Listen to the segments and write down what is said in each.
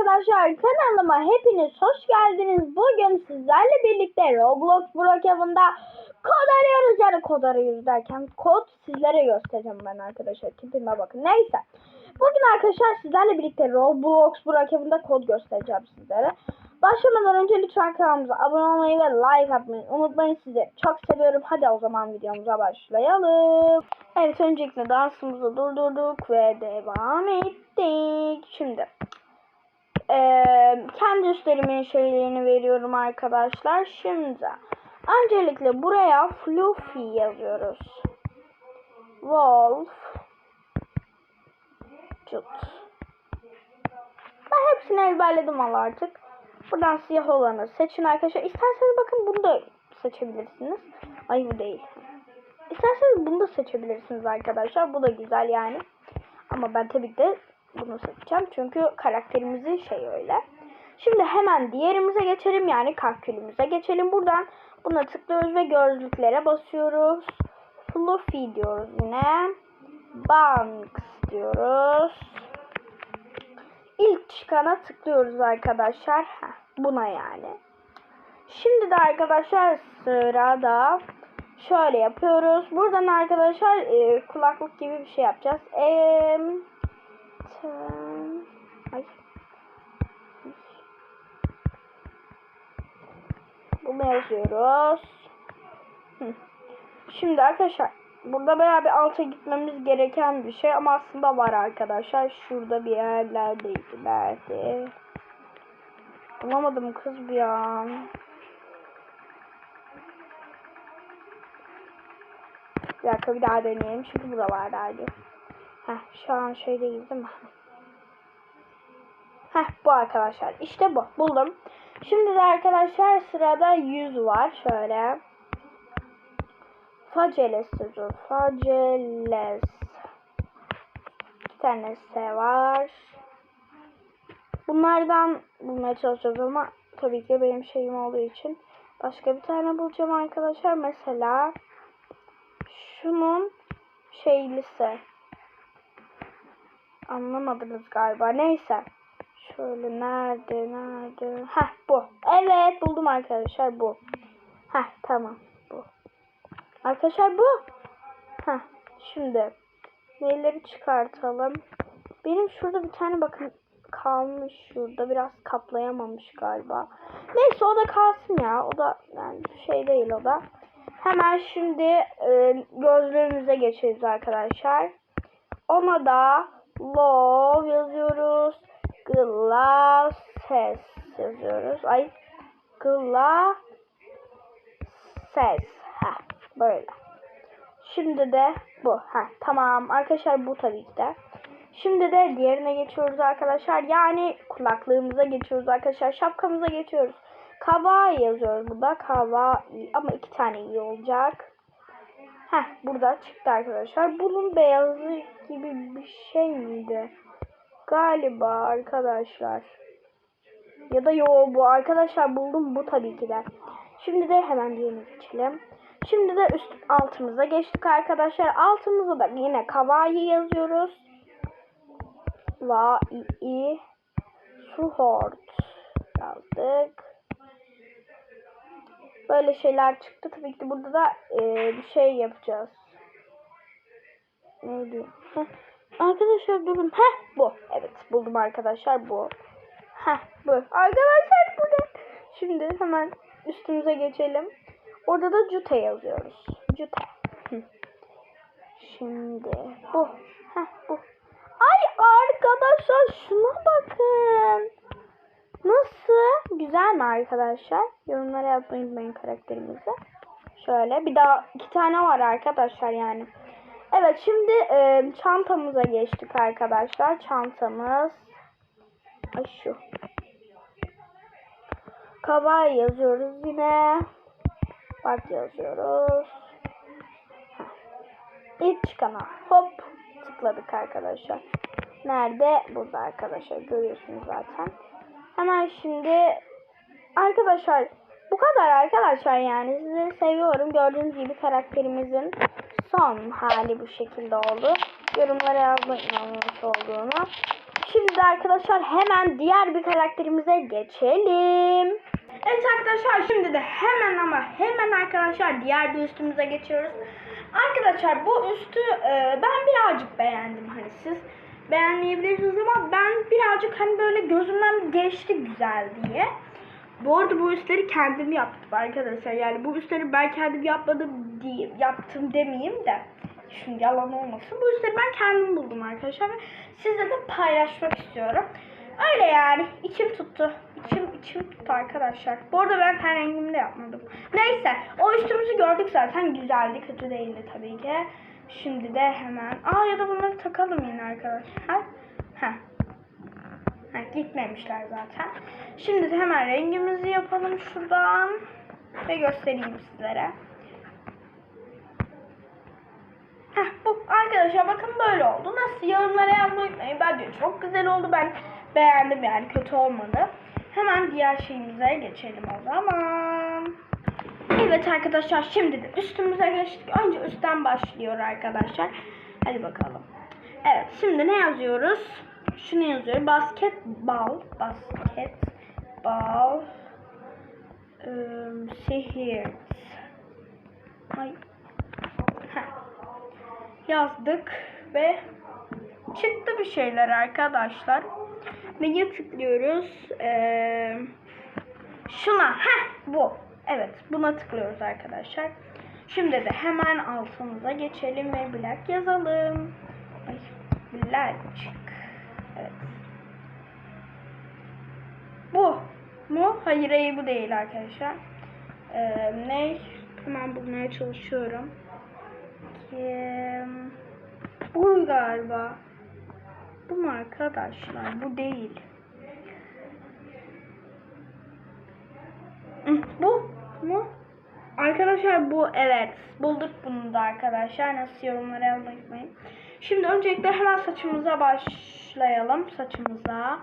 arkadaşlar kanalıma hepiniz hoş geldiniz. Bugün sizlerle birlikte Roblox Brookhaven'da kod arıyoruz. Yani kod arıyoruz derken kod sizlere göstereceğim ben arkadaşlar. Tipime bakın. Neyse. Bugün arkadaşlar sizlerle birlikte Roblox Brookhaven'da kod göstereceğim sizlere. Başlamadan önce lütfen kanalımıza abone olmayı ve like atmayı unutmayın. Sizi çok seviyorum. Hadi o zaman videomuza başlayalım. Evet öncelikle dansımızı durdurduk ve devam ettik. Şimdi eee, kendi üstlerimin şeylerini veriyorum arkadaşlar. Şimdi öncelikle buraya Fluffy yazıyoruz. Wolf Cut. Ben hepsini ezberledim Allah artık. Buradan siyah olanı seçin arkadaşlar. İsterseniz bakın bunu da seçebilirsiniz. Ay bu değil. İsterseniz bunu da seçebilirsiniz arkadaşlar. Bu da güzel yani. Ama ben tabii ki de bunu seçeceğim. Çünkü karakterimizin şeyi öyle. Şimdi hemen diğerimize geçelim. Yani kalkülümüze geçelim. Buradan buna tıklıyoruz ve gözlüklere basıyoruz. Fluffy diyoruz yine. Banks diyoruz. İlk çıkana tıklıyoruz arkadaşlar. Heh, buna yani. Şimdi de arkadaşlar sırada şöyle yapıyoruz. Buradan arkadaşlar e, kulaklık gibi bir şey yapacağız. Em, ten- ay. Bunu yazıyoruz. Şimdi arkadaşlar burada bayağı bir alta gitmemiz gereken bir şey ama aslında var arkadaşlar. Şurada bir yerlerdeydi. Nerede? Bulamadım kız bir an. Bir dakika bir daha deneyelim çünkü buralardaydı. Heh şu an şeydeyiz değil mi? Heh bu arkadaşlar. İşte bu. Buldum. Şimdi de arkadaşlar sırada 100 var. Şöyle. Faceles yazıyor. Faceles. İki tane S var. Bunlardan bulmaya çalışacağız ama tabii ki benim şeyim olduğu için başka bir tane bulacağım arkadaşlar. Mesela şunun şeylisi. Anlamadınız galiba. Neyse. Şöyle nerede nerede? Heh bu. Evet buldum arkadaşlar bu. Heh tamam bu. Arkadaşlar bu. Heh şimdi neyleri çıkartalım. Benim şurada bir tane bakın kalmış şurada biraz kaplayamamış galiba. Neyse o da kalsın ya. O da yani şey değil o da. Hemen şimdi e, gözlüğümüze geçeceğiz arkadaşlar. Ona da love yazıyoruz. Glasses yazıyoruz. Ay glasses. Ha böyle. Şimdi de bu. Ha tamam arkadaşlar bu tabii ki de. Şimdi de diğerine geçiyoruz arkadaşlar. Yani kulaklığımıza geçiyoruz arkadaşlar. Şapkamıza geçiyoruz. Kawaii yazıyoruz burada. Kawaii ama iki tane iyi olacak. Heh burada çıktı arkadaşlar. Bunun beyazı gibi bir şey miydi? Galiba arkadaşlar. Ya da yo bu arkadaşlar buldum bu tabii ki de. Şimdi de hemen diğerine geçelim. Şimdi de üst altımıza geçtik arkadaşlar. Altımıza da yine kawaii yazıyoruz. Va i i suhort yazdık. Böyle şeyler çıktı. Tabii ki burada da e, bir şey yapacağız. Neydi? Heh. Arkadaşlar durun. Heh bu. Evet buldum arkadaşlar bu. Heh bu. Arkadaşlar bu ne? Şimdi hemen üstümüze geçelim. Orada da cute yazıyoruz. Cute. Hı. Şimdi bu. Heh bu. Ay arkadaşlar şuna bakın. Nasıl? Güzel mi arkadaşlar? Yorumlara yazmayı unutmayın karakterimizi. Şöyle bir daha iki tane var arkadaşlar yani. Evet şimdi e, çantamıza geçtik arkadaşlar. Çantamız Ay şu. Kawaii yazıyoruz yine. Bak yazıyoruz. İlk çıkana hop tıkladık arkadaşlar. Nerede? Burada arkadaşlar. Görüyorsunuz zaten. Hemen şimdi arkadaşlar bu kadar arkadaşlar yani sizi seviyorum. Gördüğünüz gibi karakterimizin son hali bu şekilde oldu. Yorumlara yazmayı inanmış olduğunu. Şimdi de arkadaşlar hemen diğer bir karakterimize geçelim. Evet arkadaşlar şimdi de hemen ama hemen arkadaşlar diğer bir üstümüze geçiyoruz. Arkadaşlar bu üstü e, ben birazcık beğendim hani siz beğenmeyebilirsiniz ama ben birazcık hani böyle gözümden geçti güzel diye. Bu arada bu üstleri kendim yaptım arkadaşlar. Yani bu üstleri ben kendim yapmadım diye yaptım demeyeyim de. Şimdi yalan olmasın. Bu üstleri ben kendim buldum arkadaşlar ve sizle de paylaşmak istiyorum. Öyle yani. içim tuttu. İçim içim tuttu arkadaşlar. Bu arada ben ten rengimde yapmadım. Neyse. O üstümüzü gördük zaten. Güzeldi. Kötü değildi tabii ki. Şimdi de hemen. Aa ya da bunları takalım yine arkadaşlar. Heh. Ha, gitmemişler zaten. Şimdi de hemen rengimizi yapalım şuradan. Ve göstereyim sizlere. Heh, bu arkadaşlar bakın böyle oldu. Nasıl yorumlara yazmayı unutmayın. Bence çok güzel oldu. Ben beğendim yani kötü olmadı. Hemen diğer şeyimize geçelim o zaman. Evet arkadaşlar şimdi de üstümüze geçtik. Önce üstten başlıyor arkadaşlar. Hadi bakalım. Evet şimdi ne yazıyoruz? Şunu yazıyor. Basketball. Basketball. Im, sihir. Ay. Heh. Yazdık ve çıktı bir şeyler arkadaşlar. Neye tıklıyoruz? Ee, şuna. Heh bu. Evet buna tıklıyoruz arkadaşlar. Şimdi de hemen altımıza geçelim ve black yazalım. Ay, black. Bu mu? Hayır hayır bu değil arkadaşlar. Ee, ne? Hemen bulmaya çalışıyorum. Kim? Bu galiba. Bu mu arkadaşlar? Bu değil. Bu mu? Arkadaşlar bu evet. Bulduk bunu da arkadaşlar. Nasıl yorumlara yazmayı unutmayın. Şimdi öncelikle hemen saçımıza başlayalım. Saçımıza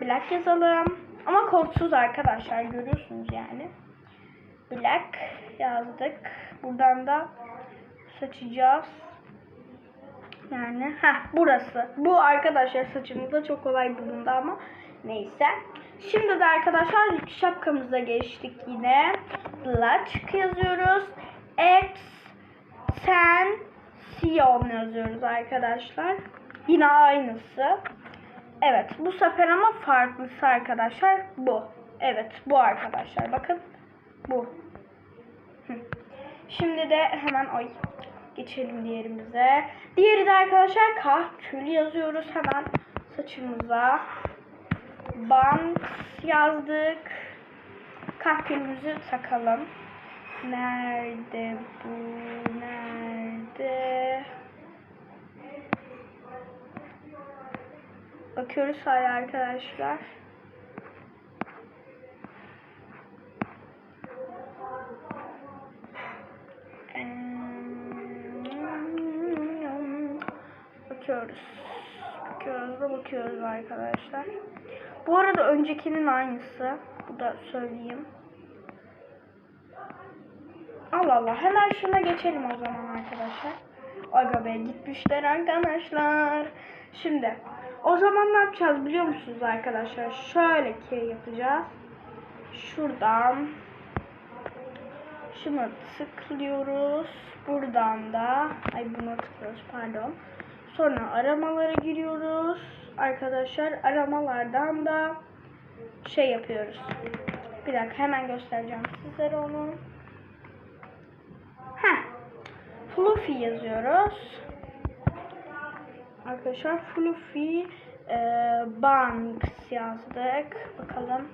black yazalım. Ama kodsuz arkadaşlar görüyorsunuz yani. Black yazdık. Buradan da saçacağız. Yani ha burası. Bu arkadaşlar saçımızda çok kolay bulundu ama neyse. Şimdi de arkadaşlar şapkamıza geçtik yine. Black yazıyoruz. Extension yazıyoruz arkadaşlar. Yine aynısı. Evet bu sefer ama farklısı arkadaşlar bu. Evet bu arkadaşlar bakın. Bu. Şimdi de hemen ay geçelim diğerimize. Diğeri de arkadaşlar kahkül yazıyoruz hemen saçımıza. Bant yazdık. Kahkülümüzü takalım. Nerede bu? Nerede? Bakıyoruz hala arkadaşlar. Bakıyoruz. Bakıyoruz da bakıyoruz arkadaşlar. Bu arada öncekinin aynısı. Bu da söyleyeyim. Allah Allah. Hemen şuna geçelim o zaman arkadaşlar. Aga be gitmişler arkadaşlar. Şimdi o zaman ne yapacağız biliyor musunuz arkadaşlar? Şöyle ki yapacağız. Şuradan şunu tıklıyoruz. Buradan da ay buna tıklıyoruz pardon. Sonra aramalara giriyoruz. Arkadaşlar aramalardan da şey yapıyoruz. Bir dakika hemen göstereceğim sizlere onu. Heh. Fluffy yazıyoruz. Arkadaşlar Fluffy e, Banks yazdık. Bakalım.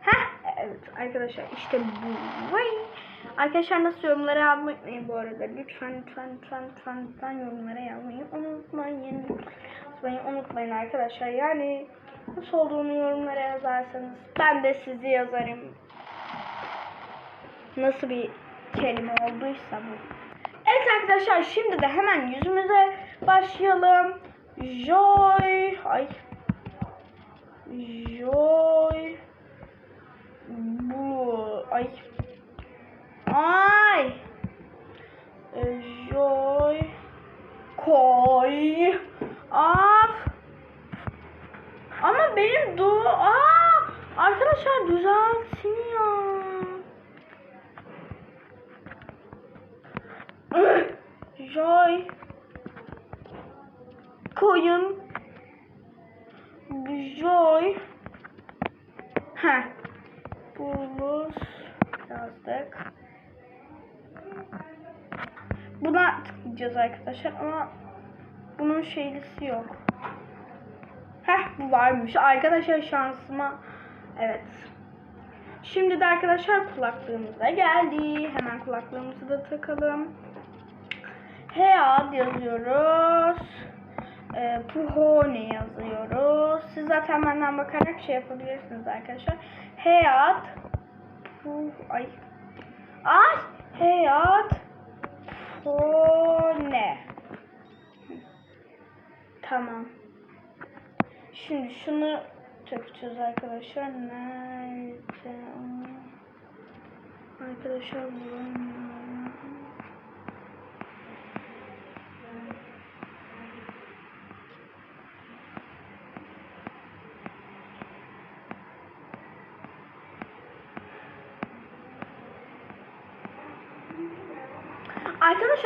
Heh. Evet arkadaşlar işte bu. Vay. Arkadaşlar nasıl yorumlara yazmayı bu arada. Lütfen lütfen lütfen lütfen, lütfen yorumlara yazmayı unutmayın. Unutmayın, unutmayın arkadaşlar. Yani nasıl olduğunu yorumlara yazarsanız ben de sizi yazarım. Nasıl bir kelime olduysa bu. Evet arkadaşlar şimdi de hemen yüzümüze başlayalım. Joy. Ay. Joy. Bu. Ay. Ay. E, Joy. Koy. Af. Arkadaşlar benim du Aa, arkadaşlar düzelsin ya. Joy. Koyun. Joy. Ha. Bulus yazdık. Buna tıklayacağız arkadaşlar ama bunun şeylisi yok. Heh bu varmış. Arkadaşlar şansıma evet. Şimdi de arkadaşlar kulaklığımıza geldi. Hemen kulaklığımızı da takalım. Head yazıyoruz. E, Puhone yazıyoruz. Siz zaten benden bakarak şey yapabilirsiniz arkadaşlar. Head Puh ay Ay Head Puhone Tamam. Şimdi şunu takacağız arkadaşlar. Nerede? Arkadaşlar bulamıyorum.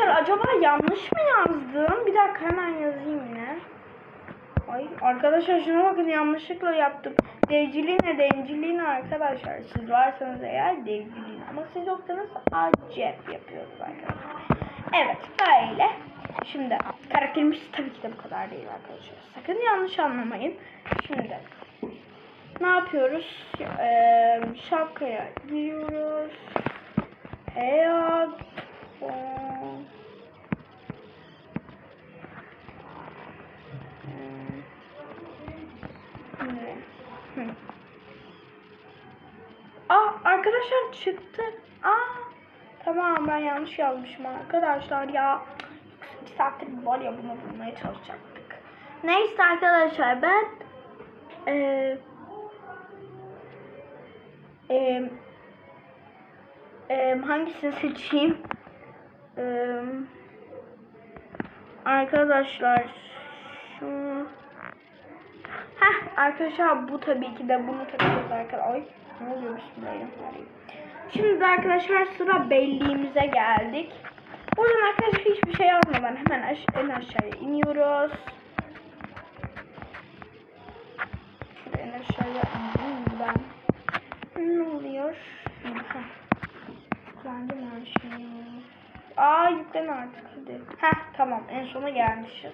Arkadaşlar acaba yanlış mı yazdım? Bir dakika hemen yazayım yine. Ay arkadaşlar şuna bakın yanlışlıkla yaptım. Devciline denciline arkadaşlar. Siz varsanız eğer devciline ama siz yoksanız acep yapıyoruz arkadaşlar. Evet böyle. Şimdi karakterimiz tabii ki de bu kadar değil arkadaşlar. Sakın yanlış anlamayın. Şimdi ne yapıyoruz? Ee, şapkaya giriyoruz. Hayat. Arkadaşlar çıktı. Aa tamam ben yanlış yazmışım arkadaşlar ya. Bir saattir var ya bunu bulmaya çalışacaktık. Neyse arkadaşlar ben eee eee eee hangisini seçeyim? Eee arkadaşlar şu Heh arkadaşlar bu tabii ki de bunu takacağız arkadaşlar. Ay ne oluyor bismillahirrahmanirrahim. Şimdi arkadaşlar sıra belliğimize geldik. Buradan arkadaşlar hiçbir şey yazmadan hemen aş en aşağıya iniyoruz. Şurada en aşağıya ineyim ben. Ne oluyor? Heh. Yüklendi mi her şey? Aa yüklen artık hadi. Heh tamam en sona gelmişiz.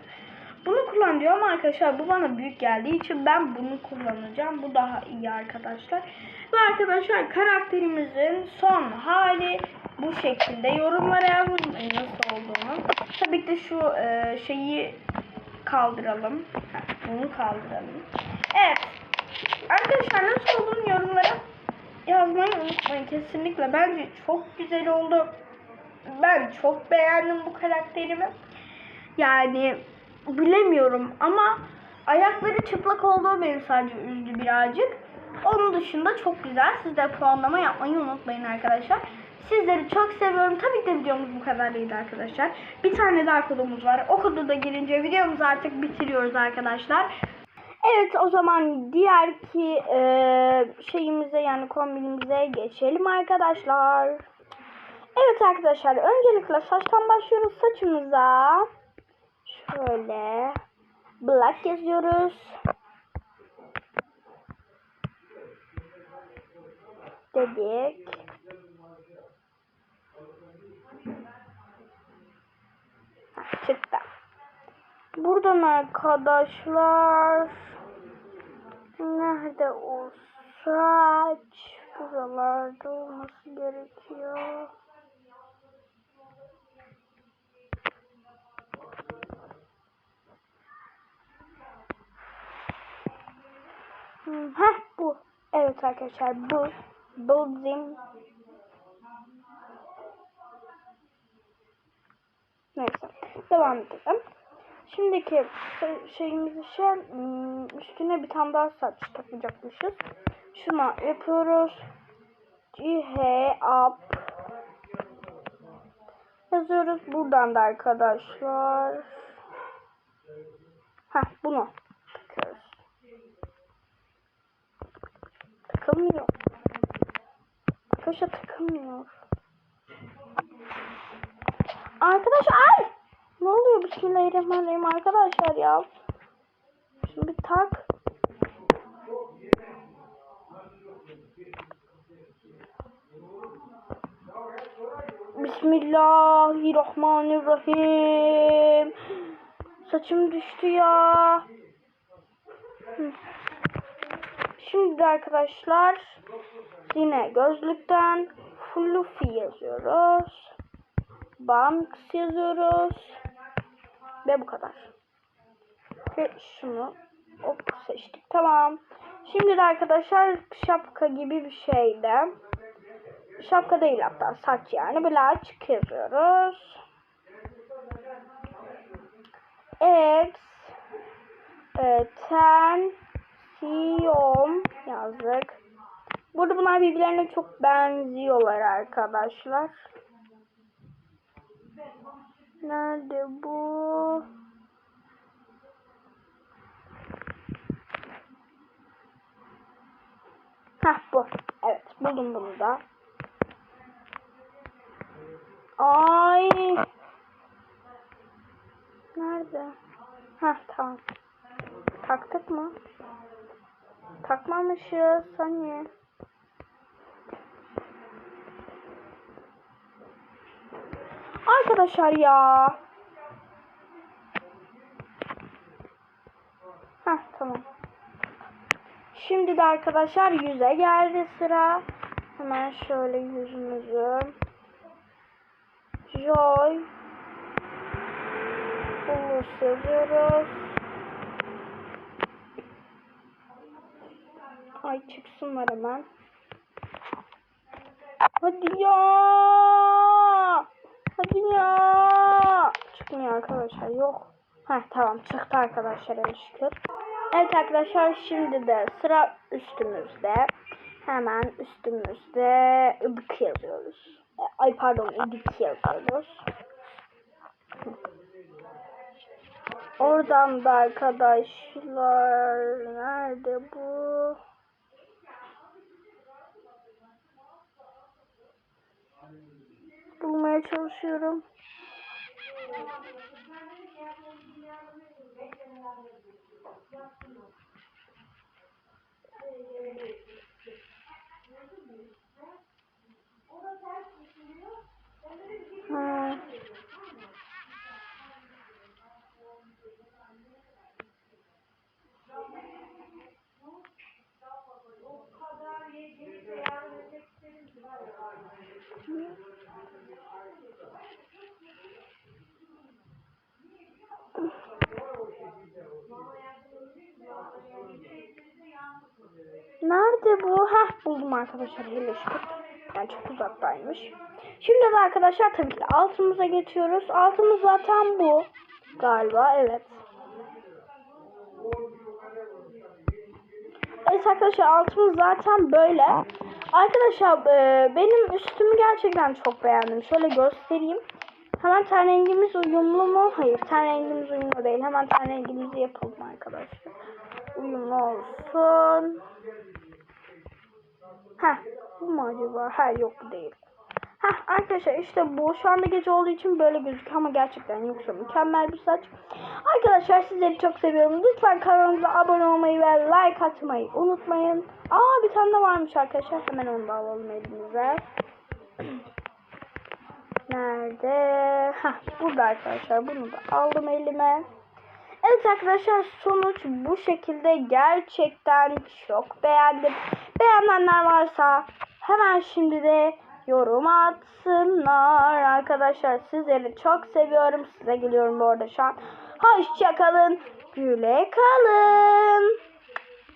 Bunu kullan diyor ama arkadaşlar bu bana büyük geldiği için ben bunu kullanacağım. Bu daha iyi arkadaşlar. Ve arkadaşlar karakterimizin son hali bu şekilde. Yorumlara yazın nasıl olduğunu. Tabii ki de şu e, şeyi kaldıralım. Bunu kaldıralım. Evet. Arkadaşlar nasıl olduğunu yorumlara yazmayı unutmayın. Kesinlikle bence çok güzel oldu. Ben çok beğendim bu karakterimi. Yani bilemiyorum ama ayakları çıplak olduğu beni sadece üzdü birazcık. Onun dışında çok güzel. Siz de puanlama yapmayı unutmayın arkadaşlar. Sizleri çok seviyorum. Tabii ki de videomuz bu kadar değil arkadaşlar. Bir tane daha kodumuz var. O kodu da girince videomuzu artık bitiriyoruz arkadaşlar. Evet o zaman diğer ki e, şeyimize yani kombinimize geçelim arkadaşlar. Evet arkadaşlar öncelikle saçtan başlıyoruz saçımıza. Şöyle black yazıyoruz. Dedik. Çıktı. Buradan arkadaşlar nerede o saç? Buralarda olması gerekiyor. Heh bu. Evet arkadaşlar bu. Bu bizim. Neyse. Devam edelim. Şimdiki şey- şeyimiz ise hmm, üstüne bir tane daha saç takacakmışız. Şuna yapıyoruz. Cihe up yazıyoruz. Buradan da arkadaşlar. Heh bunu takıyoruz. takılmıyor. Arkadaşlar takılmıyor. Arkadaşlar ay! Ne oluyor Bismillahirrahmanirrahim arkadaşlar ya. Bir tak. Bismillahirrahmanirrahim. Saçım düştü ya. Şimdi arkadaşlar yine gözlükten Fluffy yazıyoruz. Banks yazıyoruz. Ve bu kadar. Ve şunu hop seçtik. Tamam. Şimdi de arkadaşlar şapka gibi bir şeyde. Şapka değil hatta saç yani. Böyle yazıyoruz. X e, ten Siyom yazdık. Burada bunlar birbirlerine çok benziyorlar arkadaşlar. Nerede bu? Hah bu. Evet buldum bunu da. Ay. Nerede? Hah tamam. Taktık mı? Takmamışız. Hani. Arkadaşlar ya. Heh tamam. Şimdi de arkadaşlar yüze geldi sıra. Hemen şöyle yüzümüzü. Joy. Ulus yazıyoruz. Ay çıksınlar hemen. Hadi ya. Hadi ya. Çıkmıyor arkadaşlar. Yok. Heh tamam çıktı arkadaşlar en şükür. Evet arkadaşlar şimdi de sıra üstümüzde. Hemen üstümüzde ıdık yazıyoruz. E, Ay pardon ıdık yazıyoruz. Oradan da arkadaşlar nerede bu? Bulmaya çalışıyorum. Ha. Nerede bu? Heh buldum arkadaşlar hele. Yani çok uzaktaymış. Şimdi de arkadaşlar tabii ki altımıza geçiyoruz. Altımız zaten bu. Galiba evet. Evet arkadaşlar altımız zaten böyle. Arkadaşlar e, benim üstümü gerçekten çok beğendim. Şöyle göstereyim. Hemen ten rengimiz uyumlu mu? Hayır ten rengimiz uyumlu değil. Hemen ten rengimizi yapalım arkadaşlar. Uyumlu olsun. Heh bu mu acaba? Ha yok değil. Heh arkadaşlar işte bu şu anda gece olduğu için böyle gözüküyor ama gerçekten yoksa mükemmel bir saç. Arkadaşlar sizleri çok seviyorum. Lütfen kanalımıza abone olmayı ve like atmayı unutmayın. Aa bir tane de varmış arkadaşlar. Hemen onu da alalım elimize. Nerede? Heh burada arkadaşlar. Bunu da aldım elime. Evet arkadaşlar sonuç bu şekilde gerçekten çok beğendim. Beğenenler varsa hemen şimdi de yorum atsınlar. Arkadaşlar sizleri çok seviyorum. Size geliyorum bu arada şu an. Hoşçakalın. Güle kalın.